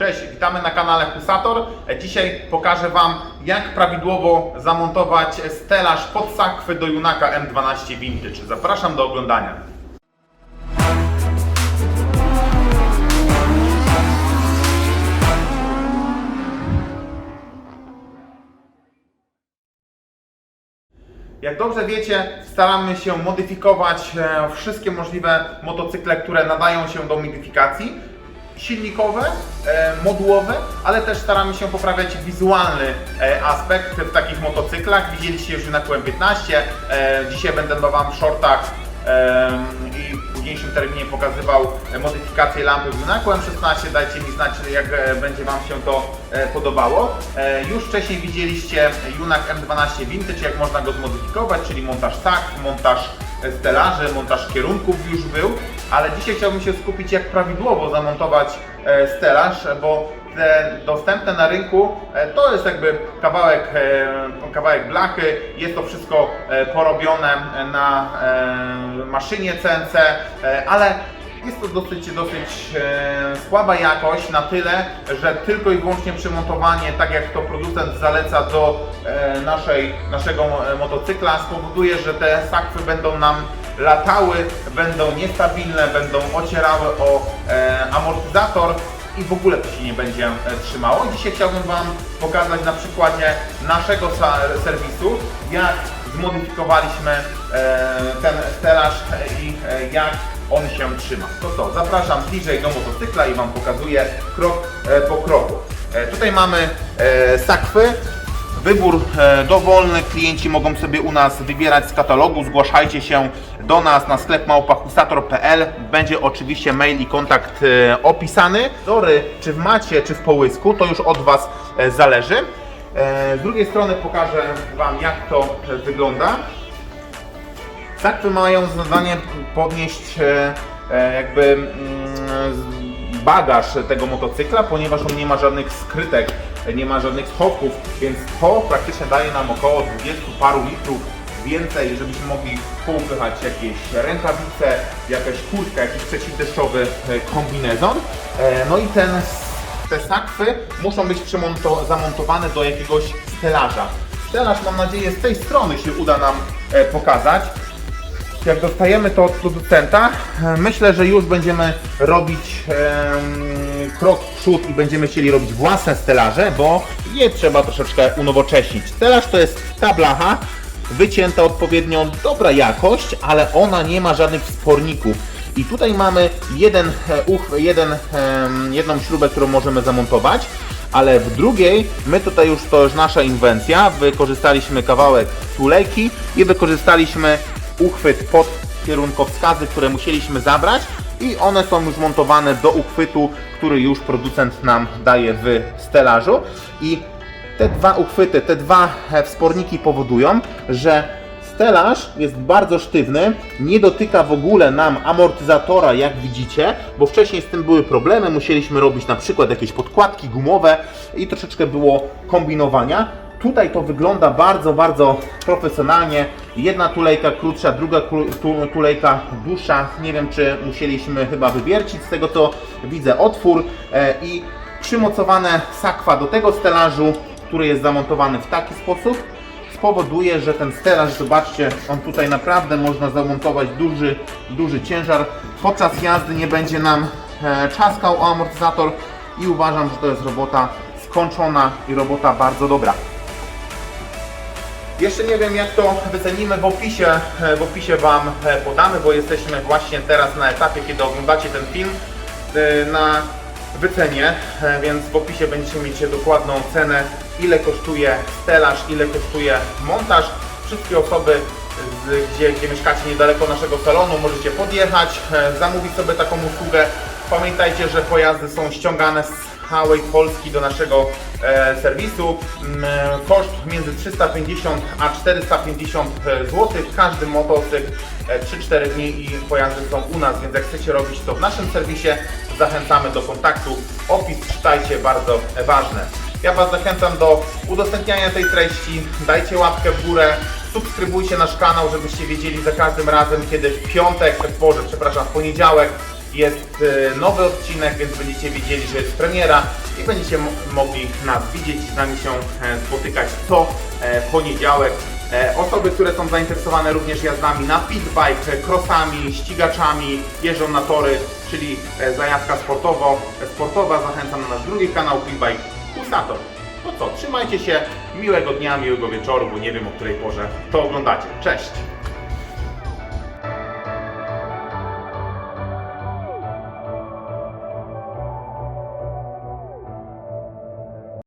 Cześć, witamy na kanale Husator. Dzisiaj pokażę Wam, jak prawidłowo zamontować stelaż pod sakwy do Junaka M12 Vintage. Zapraszam do oglądania. Jak dobrze wiecie, staramy się modyfikować e, wszystkie możliwe motocykle, które nadają się do modyfikacji. Silnikowe, e, modułowe, ale też staramy się poprawiać wizualny e, aspekt w takich motocyklach. Widzieliście już na QM15. E, dzisiaj będę Wam w shortach i w późniejszym terminie pokazywał modyfikację lampy w Junaku M16. Dajcie mi znać, jak będzie Wam się to podobało. Już wcześniej widzieliście Junak M12 Vintage, jak można go zmodyfikować, czyli montaż tak, montaż stelaży, montaż kierunków już był, ale dzisiaj chciałbym się skupić, jak prawidłowo zamontować e, stelaż, bo te dostępne na rynku e, to jest jakby kawałek, e, kawałek blachy, jest to wszystko porobione na maszynie CNC, ale jest to dosyć, dosyć słaba jakość na tyle, że tylko i wyłącznie przymontowanie, tak jak to producent zaleca do naszej, naszego motocykla, spowoduje, że te sakwy będą nam latały, będą niestabilne, będą ocierały o e, amortyzator i w ogóle to się nie będzie e, trzymało. Dzisiaj chciałbym Wam pokazać na przykładzie naszego serwisu, jak zmodyfikowaliśmy e, ten stelaż e, i e, jak on się trzyma. To co, zapraszam bliżej do motocykla i Wam pokazuję krok e, po kroku. E, Tutaj mamy e, sakwy. Wybór e, dowolny, klienci mogą sobie u nas wybierać z katalogu, zgłaszajcie się do nas na sklep małpahusator.pl będzie oczywiście mail i kontakt e, opisany. Wzory, czy w macie, czy w połysku, to już od Was e, zależy. Z drugiej strony pokażę Wam jak to wygląda. Sakwy mają za zadanie podnieść jakby mm, bagaż tego motocykla, ponieważ on nie ma żadnych skrytek, nie ma żadnych schowków, więc to praktycznie daje nam około 20 paru litrów więcej, żebyśmy mogli poupychać jakieś rękawice, jakaś kurtka, jakiś przeciwdeszczowy e, kombinezon. E, No i ten, te sakwy muszą być zamontowane do jakiegoś stelaża. Stelaż mam nadzieję z tej strony się uda nam e, pokazać jak dostajemy to od producenta, e, myślę, że już będziemy robić krok w przód i będziemy chcieli robić własne stelaże, bo je trzeba troszeczkę unowocześnić. Stelaż to jest ta blacha, wycięta odpowiednio, dobra jakość, ale ona nie ma żadnych wsporników. I tutaj mamy jeden, e, uch, jeden, em, jedną śrubę, którą możemy zamontować, ale w drugiej, my tutaj już, to już nasza inwencja, wykorzystaliśmy kawałek tulejki i wykorzystaliśmy uchwyt pod kierunkowskazy, które musieliśmy zabrać i one są już montowane do uchwytu, który już producent nam daje w stelażu i te dwa uchwyty, te dwa e, wsporniki powodują, że stelaż jest bardzo sztywny, nie dotyka w ogóle nam amortyzatora, jak widzicie, bo wcześniej z tym były problemy, musieliśmy robić na przykład jakieś podkładki gumowe i troszeczkę było kombinowania. Tutaj to wygląda bardzo, bardzo profesjonalnie. Jedna tulejka krótsza, druga tulejka dłuższa. Nie wiem, czy musieliśmy chyba wywiercić. Z tego co widzę otwór e, i przymocowane sakwa do tego stelażu, który jest zamontowany w taki sposób, spowoduje, że ten stelaż, zobaczcie, on tutaj naprawdę można zamontować duży, duży ciężar. Podczas jazdy nie będzie nam e, czaskał o amortyzator i uważam, że to jest robota skończona i robota bardzo dobra. Jeszcze nie wiem jak to wycenimy w opisie, e, w opisie Wam e, podamy, bo jesteśmy właśnie teraz na etapie, kiedy oglądacie ten film e, na wycenie, więc w opisie będziecie mieć dokładną cenę, ile kosztuje stelaż, ile kosztuje montaż. Wszystkie osoby, gdzie, gdzie mieszkacie niedaleko naszego salonu, możecie podjechać, zamówić sobie taką usługę. Pamiętajcie, że pojazdy są ściągane z całej Polski do naszego e, serwisu. Mm, e, Koszt między 350 a 450 zł. Każdy motocykl e, 3-4 dni i pojazdy są u nas, więc jak chcecie robić to w naszym serwisie, zachęcamy do kontaktu. Opis czytajcie, bardzo e, ważne. Ja Was zachęcam do udostępniania tej treści. Dajcie łapkę w górę, subskrybujcie nasz kanał, żebyście wiedzieli za każdym razem, kiedy w piątek, w Boże, przepraszam, w poniedziałek jest e, nowy odcinek, więc będziecie wiedzieli, że jest premiera i będziecie mo- mogli nas widzieć i z nami się e, spotykać co e, poniedziałek. E, Osoby, które są zainteresowane również jazdami na pitbike, crossami, ścigaczami, jeżdżą na tory, czyli zajawka sportowo, sportowa, zachęcam na nasz drugi kanał Pitbike Husator. No co, trzymajcie się, miłego dnia, miłego wieczoru, bo nie wiem o której porze to oglądacie. Cześć!